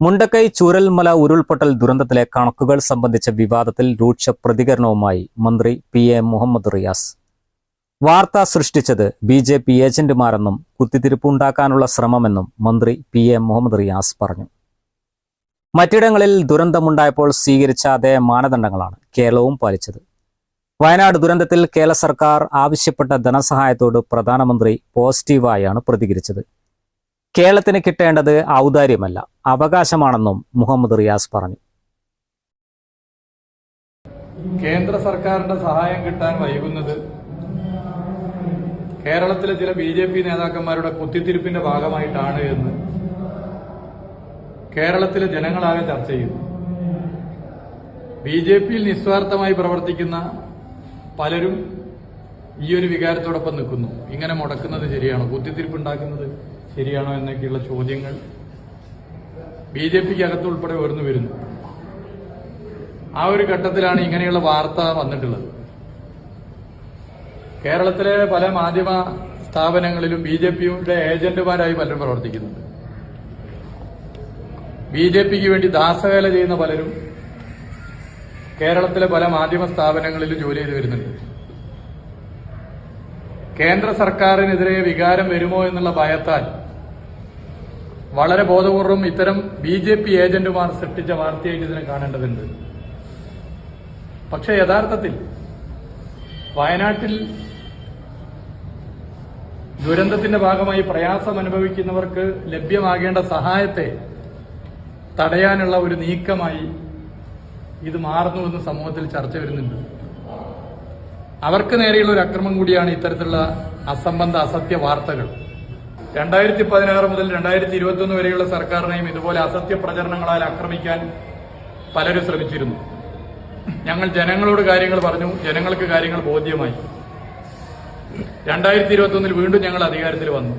മുണ്ടക്കൈ ചൂരൽമല ഉരുൾപൊട്ടൽ ദുരന്തത്തിലെ കണക്കുകൾ സംബന്ധിച്ച വിവാദത്തിൽ രൂക്ഷ പ്രതികരണവുമായി മന്ത്രി പി എ മുഹമ്മദ് റിയാസ്. വാർത്ത സൃഷ്ടിച്ചത് ബി ജെ പി ഏജന്റുമാരെന്നും കുത്തിത്തിരിപ്പുണ്ടാക്കാനുള്ള ശ്രമമെന്നും മന്ത്രി പി എ മുഹമ്മദ് റിയാസ് പറഞ്ഞു. മറ്റിടങ്ങളിൽ ദുരന്തമുണ്ടായപ്പോൾ സ്വീകരിച്ച അതേ മാനദണ്ഡങ്ങളാണ് കേരളവും പാലിച്ചത്. വയനാട് ദുരന്തത്തിൽ കേരള സർക്കാർ ആവശ്യപ്പെട്ട ധനസഹായത്തോട് പ്രധാനമന്ത്രി പോസിറ്റീവായാണ് പ്രതികരിച്ചത്. കേരളത്തിന് കിട്ടേണ്ടത് ഔദാര്യമല്ല അവകാശമാണെന്നും മുഹമ്മദ് റിയാസ് പറഞ്ഞു. കേന്ദ്ര സർക്കാരിന്റെ സഹായം കിട്ടാൻ വൈകുന്നത് കേരളത്തിലെ ചില ബി ജെ പി നേതാക്കന്മാരുടെ കുത്തിത്തിരിപ്പിന്റെ ഭാഗമായിട്ടാണ് എന്ന് കേരളത്തിലെ ജനങ്ങളാകെ ചർച്ച ചെയ്യുന്നു ബി ജെ പിയിൽ നിസ്വാർത്ഥമായി പ്രവർത്തിക്കുന്ന പലരും ഈ ഒരു വികാരത്തോടൊപ്പം നിൽക്കുന്നു. ഇങ്ങനെ മുടക്കുന്നത് ശരിയാണോ? കുത്തിത്തിരിപ്പ് ഉണ്ടാക്കുന്നത് ശരിയാണോ എന്നൊക്കെയുള്ള ചോദ്യങ്ങൾ ബി ജെ പിക്ക് അകത്തുൾപ്പെടെ ഉയർന്നു വരുന്നു. ആ ഒരു ഘട്ടത്തിലാണ് ഇങ്ങനെയുള്ള വാർത്ത വന്നിട്ടുള്ളത്. കേരളത്തിലെ പല മാധ്യമ സ്ഥാപനങ്ങളിലും ബി ജെ പിയുടെ ഏജന്റുമാരായി പലരും പ്രവർത്തിക്കുന്നുണ്ട്. ബി ജെ പിക്ക് വേണ്ടി ദാസവേല ചെയ്യുന്ന പലരും കേരളത്തിലെ പല മാധ്യമ സ്ഥാപനങ്ങളിലും ജോലി ചെയ്തു വരുന്നുണ്ട്. കേന്ദ്ര സർക്കാരിനെതിരെ വികാരം വരുമോ എന്നുള്ള ഭയത്താൽ വളരെ ബോധപൂർവം ഇത്തരം ബി ജെ പി ഏജന്റുമാർ സൃഷ്ടിച്ച വാർത്തയായിട്ട് ഇതിനെ കാണേണ്ടതുണ്ട്. പക്ഷെ യഥാർത്ഥത്തിൽ വയനാട്ടിൽ ദുരന്തത്തിന്റെ ഭാഗമായി പ്രയാസം അനുഭവിക്കുന്നവർക്ക് ലഭ്യമാകേണ്ട സഹായത്തെ തടയാനുള്ള ഒരു നീക്കമായി ഇത് മാറുന്നു എന്ന് സമൂഹത്തിൽ ചർച്ച വരുന്നുണ്ട്. അവർക്ക് നേരെയുള്ള ഒരു അക്രമം കൂടിയാണ് ഇത്തരത്തിലുള്ള അസംബന്ധ അസത്യ വാർത്തകൾ. രണ്ടായിരത്തി പതിനാറ് മുതൽ രണ്ടായിരത്തി ഇരുപത്തി വരെയുള്ള സർക്കാരിനെയും ഇതുപോലെ അസത്യ പ്രചരണങ്ങളാൽ ആക്രമിക്കാൻ പലരും ശ്രമിച്ചിരുന്നു. ഞങ്ങൾ ജനങ്ങളോട് കാര്യങ്ങൾ പറഞ്ഞു ജനങ്ങൾക്ക് കാര്യങ്ങൾ ബോധ്യമായി. രണ്ടായിരത്തി ഇരുപത്തി വീണ്ടും ഞങ്ങൾ അധികാരത്തിൽ വന്നു.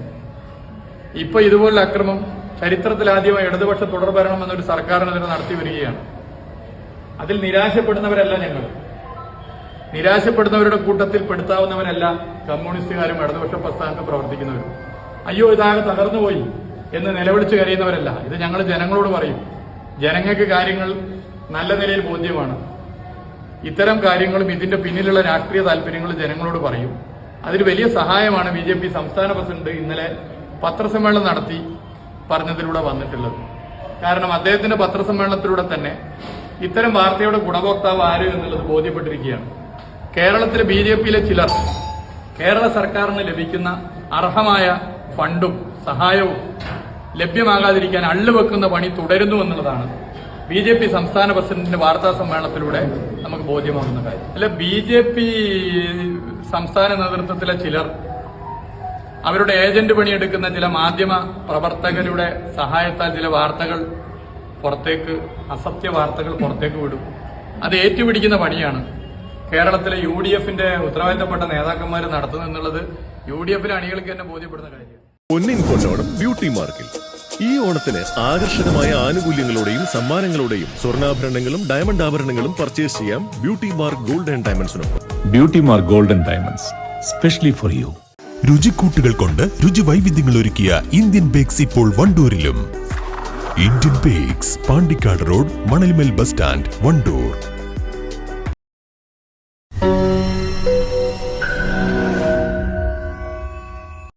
ഇപ്പൊ ഇതുപോലുള്ള അക്രമം ചരിത്രത്തിൽ ആദ്യമായി ഇടതുപക്ഷ തുടർഭരണം എന്നൊരു സർക്കാരിനെതിരെ നടത്തി വരികയാണ്. അതിൽ നിരാശപ്പെടുന്നവരല്ല ഞങ്ങൾ. നിരാശപ്പെടുന്നവരുടെ കൂട്ടത്തിൽ പെടുത്താവുന്നവരല്ല കമ്മ്യൂണിസ്റ്റുകാരും ഇടതുപക്ഷ പ്രസ്ഥാനത്ത് പ്രവർത്തിക്കുന്നവരും. അയ്യോ ഇതാകെ തകർന്നുപോയി എന്ന് നിലവിളിച്ച് കരയുന്നവരല്ല. ഇത് ഞങ്ങൾ ജനങ്ങളോട് പറയും. ജനങ്ങൾക്ക് കാര്യങ്ങൾ നല്ല നിലയിൽ ബോധ്യമാണ്. ഇത്തരം കാര്യങ്ങളും ഇതിന്റെ പിന്നിലുള്ള രാഷ്ട്രീയ താല്പര്യങ്ങൾ ജനങ്ങളോട് പറയും. അതിന് വലിയ സഹായമാണ് ബി ജെ പി സംസ്ഥാന പ്രസിഡന്റ് ഇന്നലെ പത്രസമ്മേളനം നടത്തി പറഞ്ഞതിലൂടെ വന്നിട്ടുള്ളത്. കാരണം അദ്ദേഹത്തിന്റെ പത്രസമ്മേളനത്തിലൂടെ തന്നെ ഇത്തരം വാർത്തയുടെ ഗുണഭോക്താവ് ആര് എന്നുള്ളത് ബോധ്യപ്പെട്ടിരിക്കുകയാണ്. കേരളത്തിലെ ബി ജെ പിയിലെ ചിലർ കേരള സർക്കാരിന് ലഭിക്കുന്ന അർഹമായ ഫണ്ടും സഹായവും ലഭ്യമാകാതിരിക്കാൻ അള്ളുവെക്കുന്ന പണി തുടരുന്നു എന്നുള്ളതാണ്. ബി ജെ പി സംസ്ഥാന പ്രസിഡന്റിന്റെ വാർത്താ സമ്മേളനത്തിലൂടെ നമുക്ക് ബോധ്യമാകുന്ന കാര്യം. അല്ല ബി ജെ പി സംസ്ഥാന നേതൃത്വത്തിലെ ചിലർ അവരുടെ ഏജന്റ് പണിയെടുക്കുന്ന ചില മാധ്യമ പ്രവർത്തകരുടെ സഹായത്താൽ ചില വാർത്തകൾ പുറത്തേക്ക് അസത്യ വാർത്തകൾ പുറത്തേക്ക് വിടും. അത് ഏറ്റുപിടിക്കുന്ന പണിയാണ്. കേരളത്തിലെ യു ഡി എഫിന്റെ ഉത്തരവാദിത്തപ്പെട്ട നേതാക്കന്മാർ നടത്തുന്നു എന്നുള്ളത് യു ഡി എഫിലെ അണികൾക്ക് തന്നെ ബോധ്യപ്പെടുന്ന കാര്യം പൊന്നിൻ കൊണ്ടോണം ബ്യൂട്ടി മാർക്കിൽ. ഈ ഓണത്തിന് ആകർഷകമായ ആനുകൂല്യങ്ങളോടെയും സമ്മാനങ്ങളോടെയും സ്വർണാഭരണങ്ങളും ഡയമണ്ട് ആഭരണങ്ങളും പർച്ചേസ് ചെയ്യാം beauty mark gold and ഡയമണ്ട്സിനൊപ്പം. Beauty mark gold and diamonds specially for you രുചിക്കൂട്ടുകൾ കൊണ്ട് രുചി വൈവിധ്യങ്ങൾ ഒരുക്കിയ ഇന്ത്യൻ ബേക്സ് ഇപ്പോൾ വണ്ടൂരിലും. Indian bakes Pandikkad road Manalmel bus stand Wandoor.